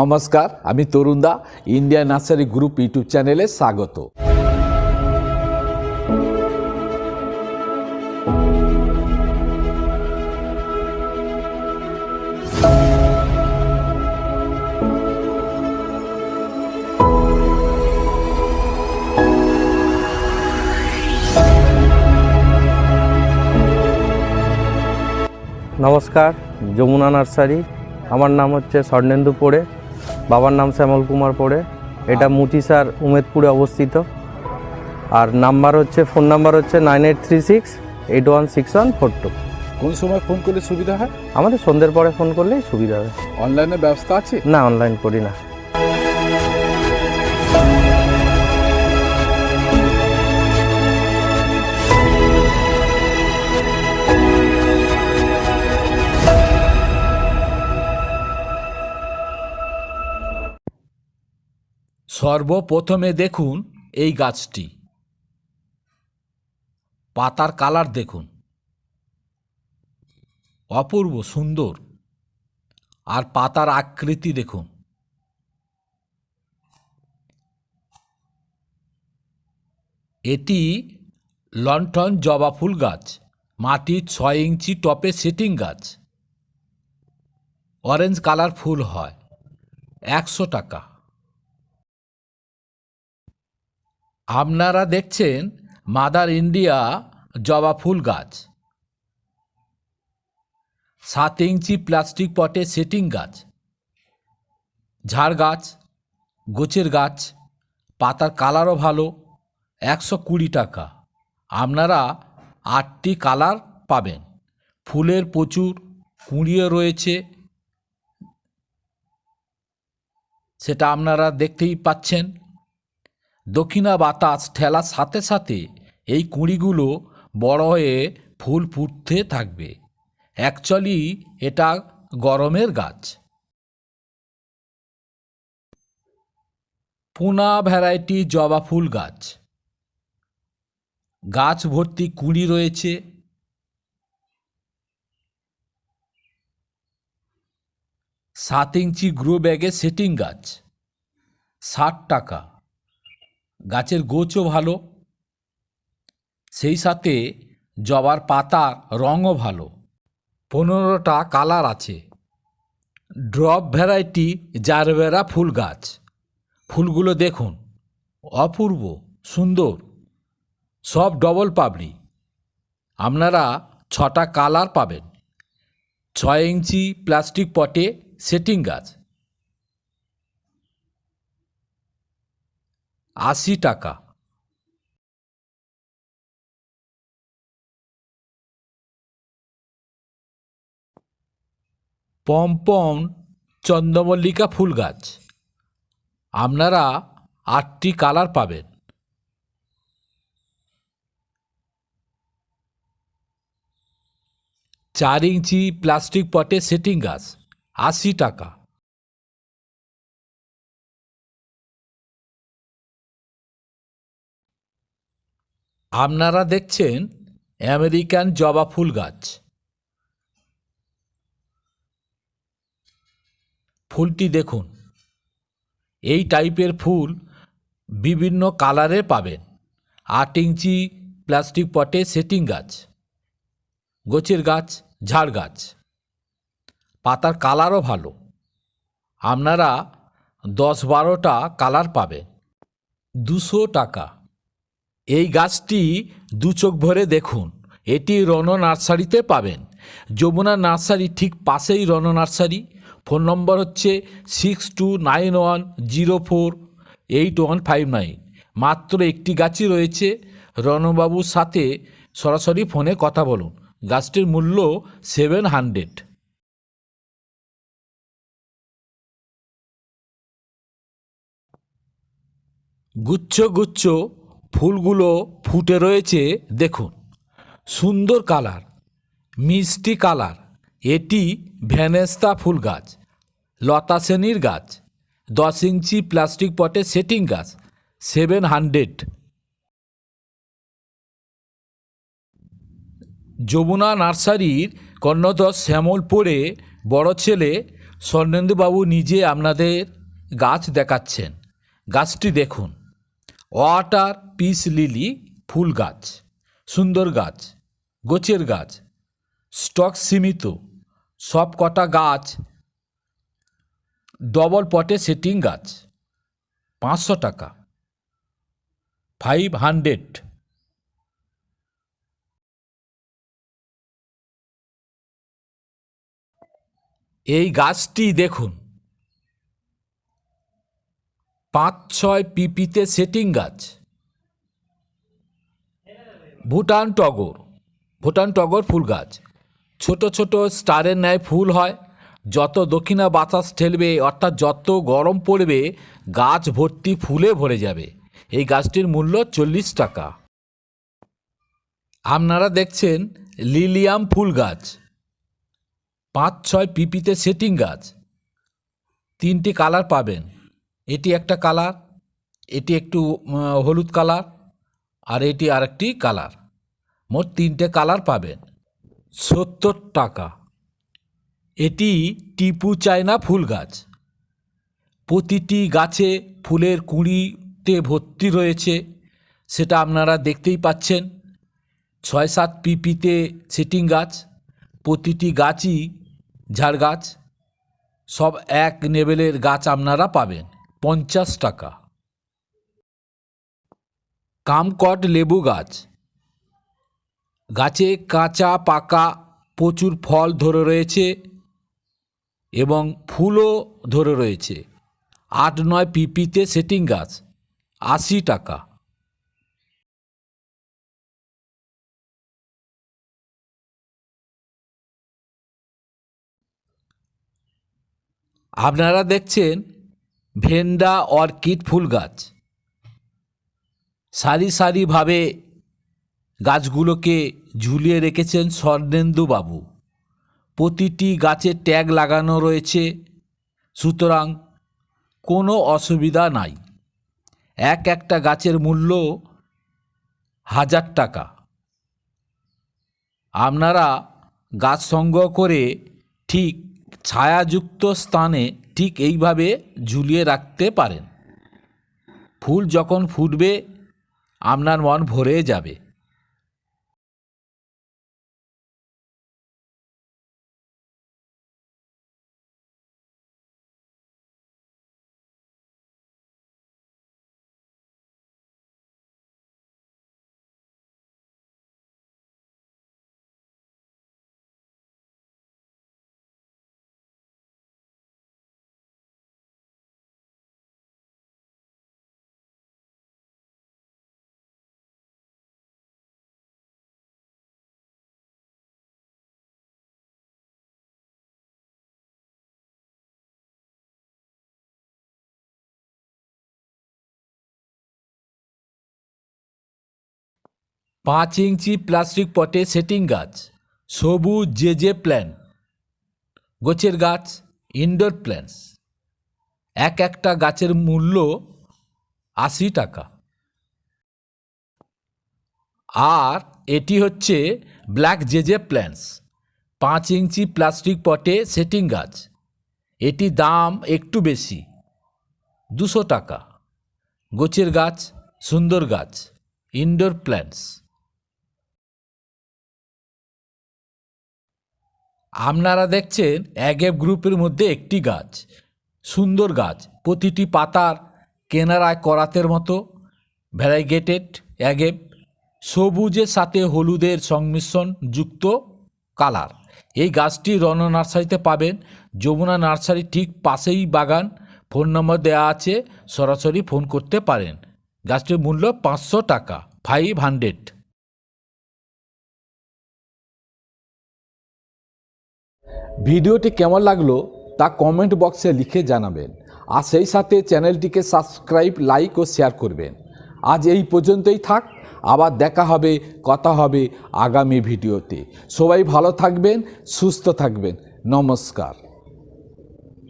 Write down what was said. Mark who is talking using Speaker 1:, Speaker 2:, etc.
Speaker 1: নমস্কার, আমি তরুণদা ইন্ডিয়া নার্সারি গ্রুপ ইউটিউব চ্যানেলে স্বাগত।
Speaker 2: নমস্কার, যমুনা নার্সারি। আমার নাম হচ্ছে স্বর্ণেন্দু পোড়ে। বাবার নাম শ্যামল কুমার পড়ে। এটা মুচিসার উমেদপুরে অবস্থিত। আর নাম্বার হচ্ছে ফোন নাম্বার হচ্ছে nine eight three six eight one six one four two.
Speaker 1: কোন সময় ফোন করলে সুবিধা হয়?
Speaker 2: আমাদের সন্ধ্যের পরে ফোন করলেই সুবিধা হবে
Speaker 1: অনলাইনে ব্যবস্থা আছে?
Speaker 2: না অনলাইন করি না।
Speaker 1: সর্বপ্রথমে দেখুন এই গাছটি। পাতার কালার দেখুন। অপূর্ব, সুন্দর। আর পাতার আকৃতি দেখুন। এটি লন্ঠন জবা ফুল গাছ, মাটির ছয় ইঞ্চি টপে সেটিং গাছ। অরেঞ্জ কালার ফুল হয়। একশো টাকা। আপনারা দেখছেন মাদার ইন্ডিয়া জবা ফুল গাছ। সাত ইঞ্চি প্লাস্টিক পটে সেটিং গাছ। ঝাড় গাছ, গোছের গাছ, পাতার কালারও ভালো, একশো কুড়ি টাকা। আপনারা আটটি কালার পাবেন। ফুলের প্রচুর কুঁড়িও রয়েছে। সেটা আপনারা দেখতেই পাচ্ছেন। দক্ষিণা বাতাস ঠেলার সাথে সাথে এই কুঁড়িগুলো বড় হয়ে ফুল ফুটতে থাকবে। অ্যাকচুয়ালি এটা গরমের গাছ। পুনা ভ্যারাইটি জবা ফুল গাছ। গাছ ভর্তি কুঁড়ি রয়েছে। সাত ইঞ্চি গ্রো ব্যাগে সেটিং গাছ। ষাট টাকা। গাছের গোছও ভালো, সেই সাথে জবার পাতার রঙও ভালো। পনেরোটা কালার আছে। ড্রপ ভ্যারাইটি জারবেরা ফুল গাছ। ফুলগুলো দেখুন, অপূর্ব, সুন্দর, সব ডবল পাবলি। আপনারা ছটা কালার পাবেন। ছয় ইঞ্চি প্লাস্টিক পটে সেটিং গাছ। আশি টাকা। পমপম চন্দ্রমল্লিকা ফুল গাছ। আপনারা আটটি কালার পাবেন। চার ইঞ্চি প্লাস্টিক পটে সেটিং গাছ, আশি টাকা। আপনারা দেখছেন আমেরিকান জবা ফুল গাছ। ফুলটি দেখুন। এই টাইপের ফুল বিভিন্ন কালারে পাবেন। আট ইঞ্চি প্লাস্টিক পটে সেটিং গাছ, গোছের গাছ, ঝাড় গাছ। পাতার কালারও ভালো। আপনারা দশ বারোটা কালার পাবেন। দুশো টাকা। এই গাছটি দু চোখ ভরে দেখুন। এটি রণ নার্সারিতে পাবেন। যমুনা নার্সারি ঠিক পাশেই রণ নার্সারি। ফোন নম্বর হচ্ছে six two nine one zero four eight one five nine মাত্র একটি গাছই রয়েছে। রণবাবুর সাথে সরাসরি ফোনে কথা বলুন। গাছটির মূল্য সেভেন হান্ড্রেড গুচ্ছ গুচ্ছ ফুলগুলো ফুটে রয়েছে, দেখুন। সুন্দর কালার, মিষ্টি কালার। এটি ভ্যানেস্তা ফুল গাছ, লতা শ্রেণির গাছ, দশ ইঞ্চি প্লাস্টিক পটে সেটিং গাছ, সেভেন হান্ড্রেড। যমুনা নার্সারির কর্ণধর শ্যামল পড়ে বড় ছেলে স্বর্ণেন্দুবাবু নিজে আপনাদের গাছ দেখাচ্ছেন। গাছটি দেখুন। ওয়াটার পিস লিলি ফুল গাছ, সুন্দর গাছ, গোছের গাছ, স্টক সীমিত, সব কটা গাছ, ডবল পটে সেটিং গাছ, পাঁচশো টাকা। Five hundred. এই গাছটি দেখুন। পাঁচ ছয় পিপিতে সেটিং গাছ। ভুটান টগর। ভুটান টগর ফুল গাছ। ছোট ছোট স্টারের ন্যায় ফুল হয়। যত দক্ষিণা বাতাস ঠেলবে, অর্থাৎ যত গরম পড়বে, গাছ ভর্তি ফুলে ভরে যাবে। এই গাছটির মূল্য চল্লিশ টাকা। আপনারা দেখছেন লিলিয়াম ফুল গাছ। পাঁচ ছয় পিপিতে সেটিং গাছ। তিনটি কালার পাবেন। এটি একটা কালার, এটি একটু হলুদ কালার আর এটি আরেকটি কালার। মোট তিনটে কালার পাবেন। সত্তর টাকা। এটি টিপু চায়না ফুল গাছ। প্রতিটি গাছে ফুলের কুঁড়িতে ভর্তি রয়েছে। সেটা আপনারা দেখতেই পাচ্ছেন। ছয় সাত পিপিতে সেটিং গাছ। প্রতিটি গাছই ঝাড় গাছ। সব এক লেভেলের গাছ আপনারা পাবেন। পঞ্চাশ টাকা। কামকট লেবু গাছ। গাছে কাঁচা, পাকা, প্রচুর ফল ধরে রয়েছে এবং ফুলও ধরে রয়েছে। আট নয় পিপিতে সেটিং গাছ, আশি টাকা। আপনারা দেখছেন ভেন্ডা অর্কিড ফুল গাছ। সারি সারিভাবে গাছগুলোকে ঝুলিয়ে রেখেছেন স্বর্ণেন্দু বাবু প্রতিটি গাছে ট্যাগ লাগানো রয়েছে। সুতরাং কোনো অসুবিধা নাই। এক একটা গাছের মূল্য হাজার টাকা। আপনারা গাছ সংগ্রহ করে ঠিক ছায়াযুক্ত স্থানে ঠিক এইভাবে ঝুলিয়ে রাখতে পারেন। ফুল যখন ফুটবে আপনার মন ভরে যাবে। পাঁচ ইঞ্চি প্লাস্টিক পটে সেটিং গাছ, সবুজ যে যে প্ল্যান, গোছের গাছ ইনডোর প্ল্যান্টস এক একটা গাছের মূল্য আশি টাকা। আর এটি হচ্ছে ব্ল্যাক জেজে প্ল্যান্টস পাঁচ ইঞ্চি প্লাস্টিক পটে সেটিং গাছ। এটি দাম একটু বেশি, দুশো টাকা। গোছের গাছ, সুন্দর গাছ ইনডোর প্ল্যান্টস আপনারা দেখছেন অ্যাগেপ গ্রুপের মধ্যে একটি গাছ, সুন্দর গাছ, প্রতিটি পাতার কেনারায় করাতের মতো ভ্যারাইগেটেড অ্যাগেপ সবুজের সাথে হলুদের সংমিশ্রণ যুক্ত কালার। এই গাছটি রণ নার্সারিতে পাবেন, যমুনা নার্সারি ঠিক পাশেই বাগান, ফোন নম্বর দেওয়া আছে, সরাসরি ফোন করতে পারেন। গাছটির মূল্য পাঁচশো টাকা ফাইভ হান্ড্রেড ভিডিওটি কেমন লাগল তা কমেন্ট বক্সে লিখে জানাবেন। আর সেই সাথে চ্যানেলটিকে সাবস্ক্রাইব লাইক ও শেয়ার করবেন। আজ এই পর্যন্তই থাক, আবার দেখা হবে, কথা হবে আগামী ভিডিওতে। সবাই ভালো থাকবেন, সুস্থ থাকবেন। নমস্কার।